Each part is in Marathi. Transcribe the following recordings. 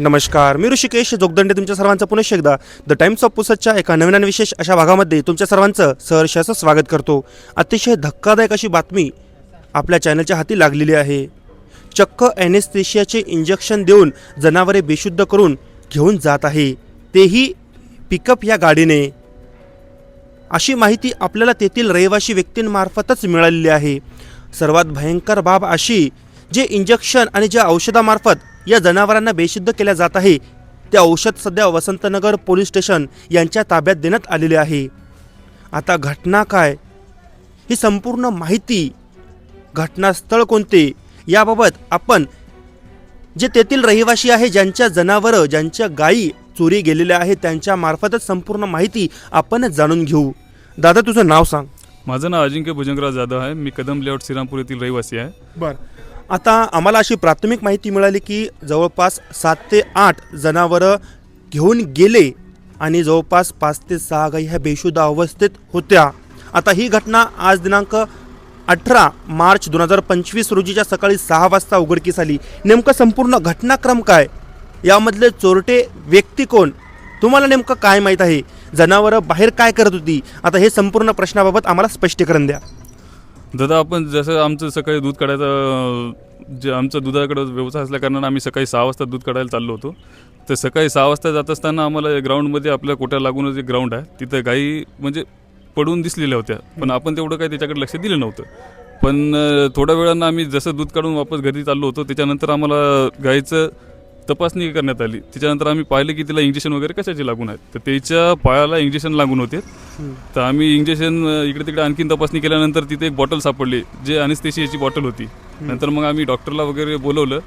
नमस्कार मी ऋषिकेश जोगदंडे तुमच्या सर्वांचं पुनश्च एकदा. द टाइम्स ऑफ पुसतच्या एका नवीन आणि विशेष अशा भागामध्ये तुमच्या सर्वांचं सहर्षाचं स्वागत करतो. अतिशय धक्कादायक अशी बातमी आपल्या चॅनलच्या हाती लागलेली आहे. चक्क ॲनेस्थेशियाचे इंजेक्शन देऊन जनावरे बेशुद्ध करून घेऊन जात आहे. तेही पिकअप या गाडीने. अशी माहिती आपल्याला तेथील रहिवासी व्यक्तींमार्फतच मिळालेली आहे. सर्वात भयंकर बाब अशी जे इंजेक्शन आणि ज्या औषधामार्फत या जनावरांना बेशुद्ध केल्या जात आहे. ते औषध सध्या वसंतनगर पोलीस स्टेशन यांच्या ताब्यात देण्यात आलेले आहे. आता घटना काय? ही संपूर्ण माहिती घटनास्थळ कोणते? याबाबत आपण जे तेथील रहिवासी आहे ज्यांच्या जनावरं ज्यांच्या गायी चोरी गेलेल्या आहेत त्यांच्या मार्फतच संपूर्ण माहिती आपण जाणून घेऊ. दादा तुझं नाव सांग. माझं नाव अजिंक्य भुजंगराव जाधव आहे. मी कदम लेआउट श्रीरामपूर येथील रहिवासी आहे. बरं. आता आम्हाला अशी प्राथमिक माहिती मिळाली की जवळपास सात ते आठ जनावरं घेऊन गेले आणि जवळपास पाच ते सहा गाई ह्या बेशुद्ध अवस्थेत होत्या. आता ही घटना आज दिनांक अठरा मार्च दोन हजार पंचवीस रोजीच्या सकाळी सहा वाजता उघडकीस आली. नेमकं संपूर्ण घटनाक्रम काय? यामधले चोरटे व्यक्ती कोण? तुम्हाला नेमकं काय माहीत आहे? जनावरं बाहेर काय करत होती? आता हे संपूर्ण प्रश्नाबाबत आम्हाला स्पष्टीकरण द्या. दादा आपण जसं आमचं सकाळी दूध काढायचं जे आमचं दुधाकडं व्यवसाय असल्याकारणानं आम्ही सकाळी सहा वाजता दूध काढायला चाललो होतो. तर सकाळी सहा वाजता जात असताना आम्हाला ग्राउंडमध्ये आपल्या कोट्या लागूनच एक ग्राउंड आहे. तिथं गाई म्हणजे पडून दिसलेल्या होत्या. पण आपण तेवढं काही त्याच्याकडे लक्ष दिलं नव्हतं. पण थोड्या वेळानं आम्ही जसं दूध काढून वापस घरी चाललो होतो त्याच्यानंतर आम्हाला गाईचं तपासणी करण्यात आली. त्याच्यानंतर आम्ही पाहिलं की तिला इंजेक्शन वगैरे कशाचे लागून आहेत. तर त्याच्या पायाला इंजेक्शन लागून होते. तर आम्ही इंजेक्शन इकडे तिकडे आणखीन तपासणी केल्यानंतर तिथे एक बॉटल सापडली जे अनिस्थेशियाची बॉटल होती. नंतर मग आम्ही डॉक्टरला वगैरे बोलवलं.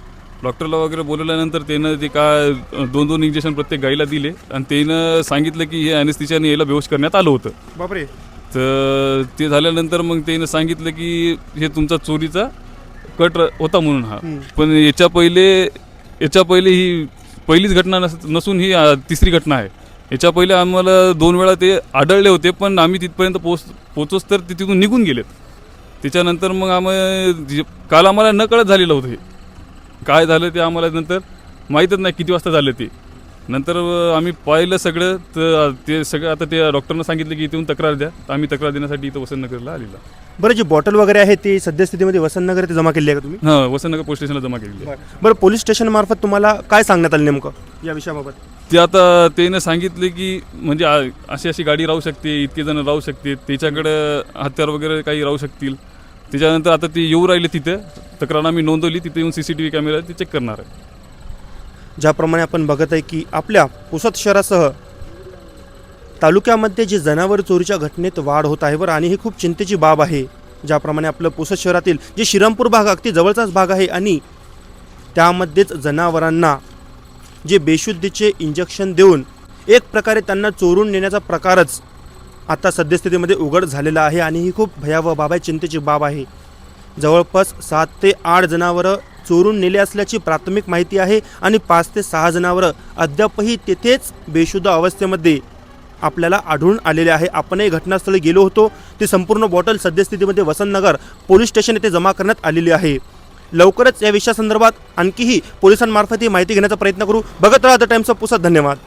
डॉक्टरला वगैरे बोलवल्यानंतर त्यानं ते काय दोन दोन इंजेक्शन प्रत्येक गाईला दिले आणि त्यानं सांगितलं की हे अनिस्थेशियाने याला बेहोश करण्यात आलं होतं. बापरे. तर ते झाल्यानंतर मग त्यानं सांगितलं की हे तुमचा चोरीचा कट होता म्हणून हा. पण याच्या पहिले याच्या पहिले ही पहिलीच घटना नस नसून ही अ, तिसरी घटना आहे. याच्या पहिले आम्हाला दोन वेळा ते आढळले होते पण आम्ही तिथपर्यंत पोच पोचोच तर ते तिथून निघून गेलेत. त्याच्यानंतर मग आम्ही जे- काल आम्हाला नकळत झालेलं होतं हे. काय झालं ते आम्हाला नंतर माहीतच नाही किती वाजता झालं ते. नंतर आम्ही पाहिलं सगळं तर ते सगळं आता ते डॉक्टरनं सांगितलं की इथून तक्रार द्या. तर आम्ही तक्रार देण्यासाठी इथं वसंतनगरला आलेला बरं जी बॉटल वगैरे आहे ती सद्यस्थितीमध्ये वसंतनगर ते जमा केली आहे का तुम्ही? हां वसंतनगर पोलीस स्टेशनला जमा केलेली आहे. बरं. पोलीस स्टेशन मार्फत तुम्हाला काय सांगण्यात आलं नेमकं या विषयाबाबत? ते आता त्यानं सांगितले की म्हणजे अशी अशी गाडी राहू शकते इतके जण राहू शकते त्याच्याकडं हत्यार वगैरे काही राहू शकतील. त्याच्यानंतर आता ते येऊ राहिले तिथे तक्रार आम्ही नोंदवली तिथे येऊन C C T V camera ते चेक करणार आहे. ज्याप्रमाणे आपण बघत आहे की आपल्या पुसद शहरासह तालुक्यामध्ये जे जनावर चोरीच्या घटनेत वाढ होत आहे बरं आणि ही खूप चिंतेची बाब आहे. ज्याप्रमाणे आपलं पुसद शहरातील जे श्रीरामपूर भाग अगदी जवळचाच भाग आहे आणि त्यामध्येच जनावरांना जे बेशुद्धीचे इंजेक्शन देऊन एक प्रकारे त्यांना चोरून नेण्याचा प्रकारच आता सद्यस्थितीमध्ये उघड झालेला आहे आणि ही खूप भयावह बाब आहे चिंतेची बाब आहे. जवळपास सात ते आठ जनावरं चोरून नेले असल्याची प्राथमिक माहिती आहे आणि पाच ते सहा जनावरं अद्यापही तेथेच बेशुद्ध अवस्थेमध्ये आपल्याला आढळून आलेले आहे. आपणही घटनास्थळी गेलो होतो. ती संपूर्ण बॉटल सद्यस्थितीमध्ये वसंतनगर पोलीस स्टेशन येथे जमा करण्यात आलेली आहे. लवकरच या विषयासंदर्भात आणखीही पोलिसांमार्फत ही माहिती घेण्याचा प्रयत्न करू. बघत राहा द टाइम्स ऑफ पुसद धन्यवाद.